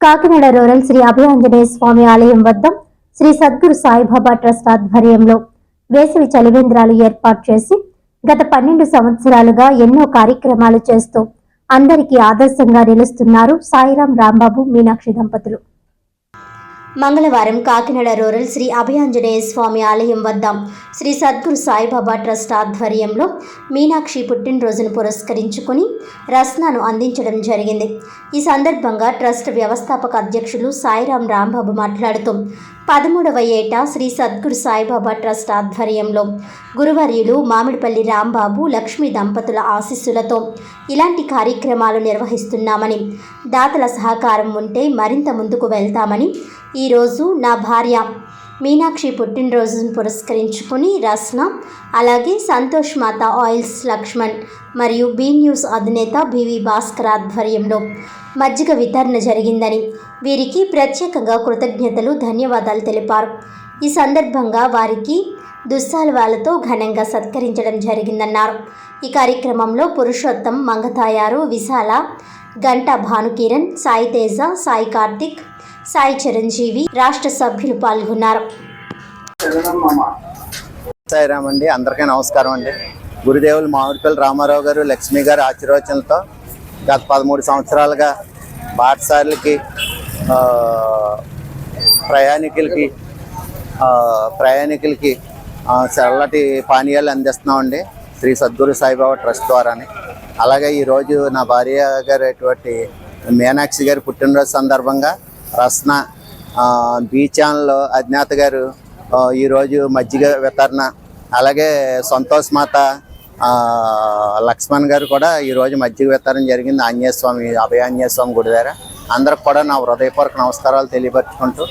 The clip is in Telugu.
కాకినాడ రూరల్ శ్రీ అభయాంజనేయ స్వామి ఆలయం వద్ద శ్రీ సద్గురు సాయిబాబా ట్రస్ట్ ఆధ్వర్యంలో వేసవి చలివేంద్రాలు ఏర్పాటు చేసి గత పన్నెండు సంవత్సరాలుగా ఎన్నో కార్యక్రమాలు చేస్తూ అందరికీ ఆదర్శంగా నిలుస్తున్నారు సాయిరాం రాంబాబు మీనాక్షి దంపతులు. మంగళవారం కాకినాడ రూరల్ శ్రీ అభయాంజనేయ స్వామి ఆలయం వద్ద శ్రీ సద్గురు సాయిబాబా ట్రస్ట్ ఆధ్వర్యంలో మీనాక్షి పుట్టినరోజును పురస్కరించుకుని రస్నాను అందించడం జరిగింది. ఈ సందర్భంగా ట్రస్ట్ వ్యవస్థాపక అధ్యక్షులు సాయిరాం రాంబాబు మాట్లాడుతూ పదమూడవ ఏట శ్రీ సద్గురు సాయిబాబా ట్రస్ట్ ఆధ్వర్యంలో గురువర్యులు మామిడిపల్లి రాంబాబు లక్ష్మీ దంపతుల ఆశీస్సులతో ఇలాంటి కార్యక్రమాలు నిర్వహిస్తున్నామని దాతల సహకారం ఉంటే మరింత ముందుకు వెళ్తామని ఈరోజు నా భార్య మీనాక్షి పుట్టినరోజును పురస్కరించుకుని రాసిన. అలాగే సంతోష్ మాత ఆయిల్స్ లక్ష్మణ్ మరియు బీ న్యూస్ అధినేత బివి భాస్కర్ ఆధ్వర్యంలో మజ్జిగ వితరణ జరిగిందని వీరికి ప్రత్యేకంగా కృతజ్ఞతలు ధన్యవాదాలు తెలిపారు. ఈ సందర్భంగా వారికి దుస్సాలువాలతో ఘనంగా సత్కరించడం జరిగిందన్నారు. ఈ కార్యక్రమంలో పురుషోత్తం మంగతాయారు విశాల గంట భానుకిరణ్ సాయి తేజ సాయి కార్తిక్ సాయి చిరంజీవి రాష్ట్ర సభ్యులు పాల్గొన్నారు. సాయిరామ్ అండి అందరికీ నమస్కారం అండి. గురుదేవులు మామిడిపల్లి రామారావు గారు లక్ష్మి గారు ఆశీర్వచనలతో గత పదమూడు సంవత్సరాలుగా బాటసార్లకి ప్రయాణికులకి ప్రయాణికులకి చల్లటి పానీయాలు అందిస్తున్నామండి. శ్రీ సద్గురు సాయిబాబా ట్రస్ట్ ద్వారాని. అలాగే ఈరోజు నా భార్య గారు అటువంటి మీనాక్షి గారి పుట్టినరోజు సందర్భంగా రస్న ఆ, బీ ఛానల్ అజ్ఞాత గారు ఈరోజు మజ్జిగ వితరణ అలాగే సంతోష్ మాత లక్ష్మణ్ గారు కూడా ఈరోజు మజ్జిగ వితరణ జరిగింది. ఆంజనేయ స్వామి అభయ ఆంజనేయ స్వామి గుడి దగ్గర. అందరికి కూడా నా హృదయపూర్వక నమస్కారాలు తెలియపరుచుకుంటూ